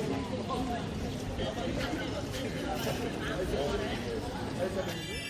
Thank you.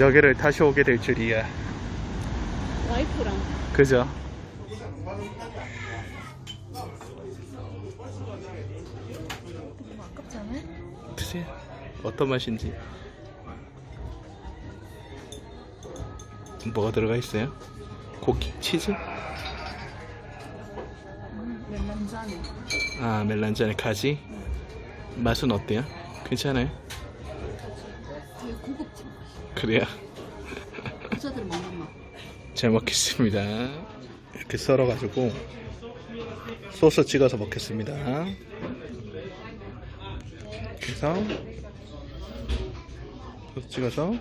여기를 다시 오게 될 줄이야. 와이프랑 그죠? 너무 아깝지 않아? 글쎄 어떤 맛인지 뭐가 들어가 있어요? 고기 치즈? 음, 멜란자네 아 멜란잔에 가지? 맛은 어때요? 괜찮아요? 부자들 먹는 맛. 잘 먹겠습니다. 이렇게 썰어가지고 소스 찍어서 먹겠습니다. 그래서 소스 찍어서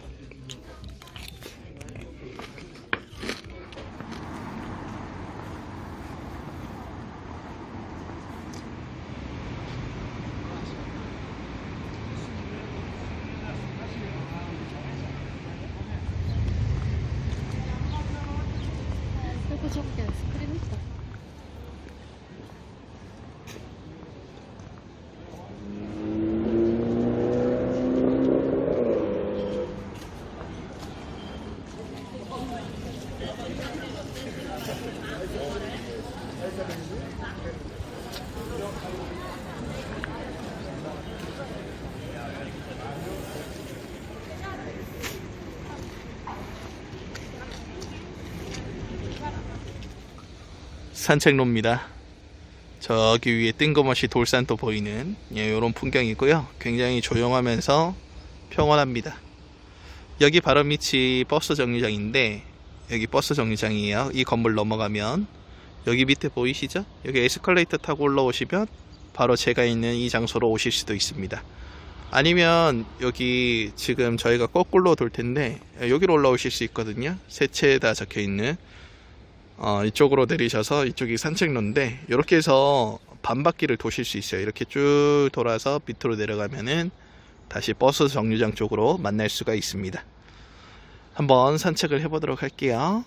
이렇게 저렇게 스크린 있다 산책로입니다. 저기 위에 뜬금없이 돌산도 보이는 예, 이런 풍경이고요. 굉장히 조용하면서 평온합니다. 여기 바로 밑이 버스 정류장인데 여기 버스 정류장이에요. 이 건물 넘어가면 여기 밑에 보이시죠? 여기 에스컬레이터 타고 올라오시면 바로 제가 있는 이 장소로 오실 수도 있습니다. 아니면 여기 지금 저희가 거꾸로 돌 텐데 여기로 올라오실 수 있거든요. 세채 다 적혀 있는 어, 이쪽으로 내리셔서 이쪽이 산책로인데 이렇게 해서 반바퀴를 도실 수 있어요. 이렇게 쭉 돌아서 밑으로 내려가면은 다시 버스 정류장 쪽으로 만날 수가 있습니다. 한번 산책을 해보도록 할게요.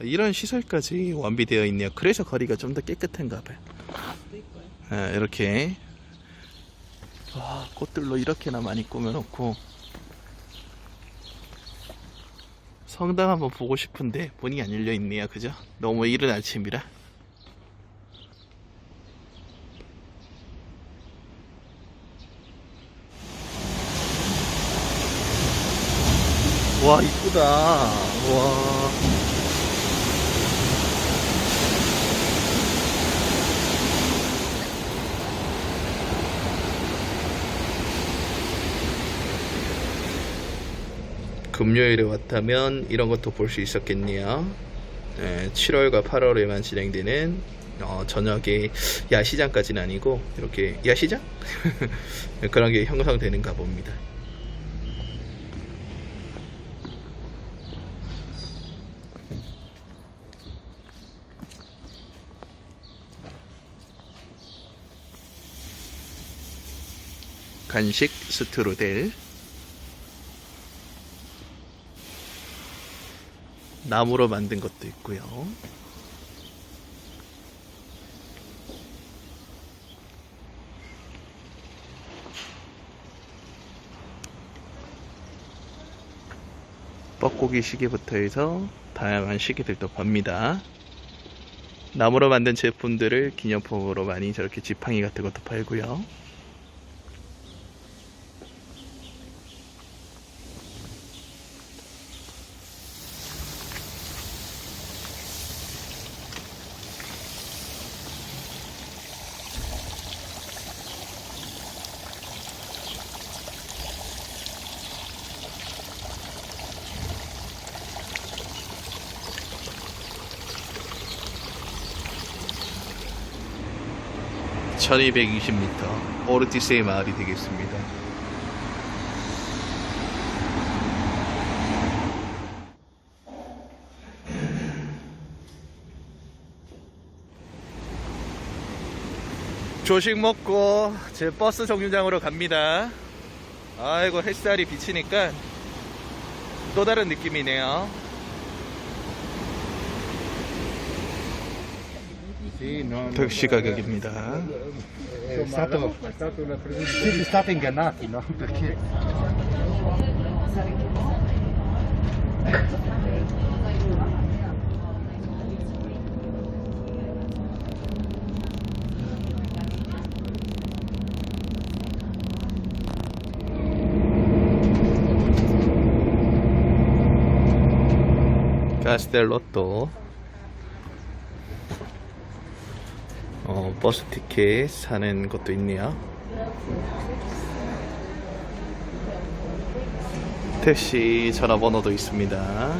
이런 시설까지 완비되어 있네요. 그래서 거리가 좀 더 깨끗한가 봐요. 아, 이렇게 와, 꽃들로 이렇게나 많이 꾸며놓고 성당 한번 보고 싶은데 문이 안 열려 있네요. 그죠? 너무 이른 아침이라. 와 이쁘다. 와. 금요일에 왔다면 이런 것도 볼 수 있었겠네요. 네, 7월과 8월에만 진행되는 어, 저녁에 야시장까지는 아니고 이렇게 야시장 그런 게 형성되는가 봅니다. 간식 스트루델 나무로 만든 것도 있고요. 뻐고기 시계부터 해서 다양한 시계들도 팝니다. 나무로 만든 제품들을 기념품으로 많이 저렇게 지팡이 같은 것도 팔고요. 1220m 오르티세의 마을이 되겠습니다. 조식 먹고 제 버스 정류장으로 갑니다. 아이고 햇살이 비치니까 또 다른 느낌이네요. Sì, no, 택시 가격입니다. È stato, è stato una presa- Siete stati ingannati, no? Perché 카스텔로또 어, 버스 티켓 사는 것도 있네요. 택시 전화번호도 있습니다.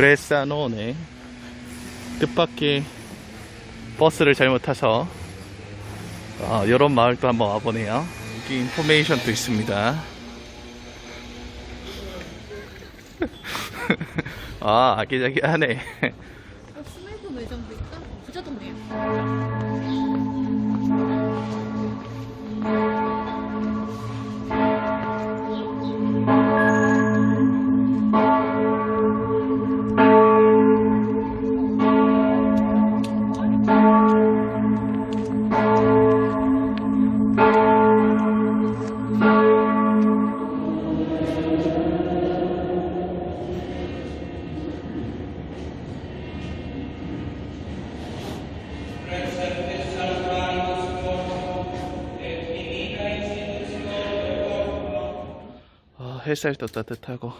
브레사노네 뜻밖의 버스를 잘못 타서 아, 이런 마을도 한번 와보네요. 여기 인포메이션도 있습니다. 아, 아기자기하네. 햇살도 따뜻하고.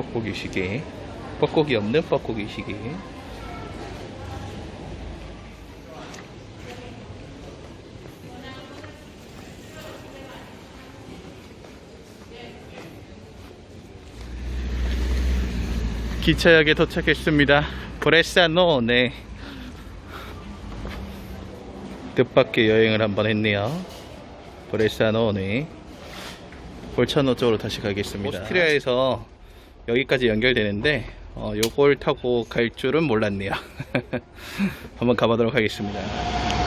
뻐꾸기 시계. 뻐꾸기 없는 뻐꾸기 시계. 기차역에 도착했습니다. 브레사노 네. 뜻밖의 여행을 한번 했네요. 브레사노 네. 볼차노 쪽으로 다시 가겠습니다. 오스트리아에서 여기까지 연결되는데 어, 요걸 타고 갈 줄은 몰랐네요. 한번 가보도록 하겠습니다.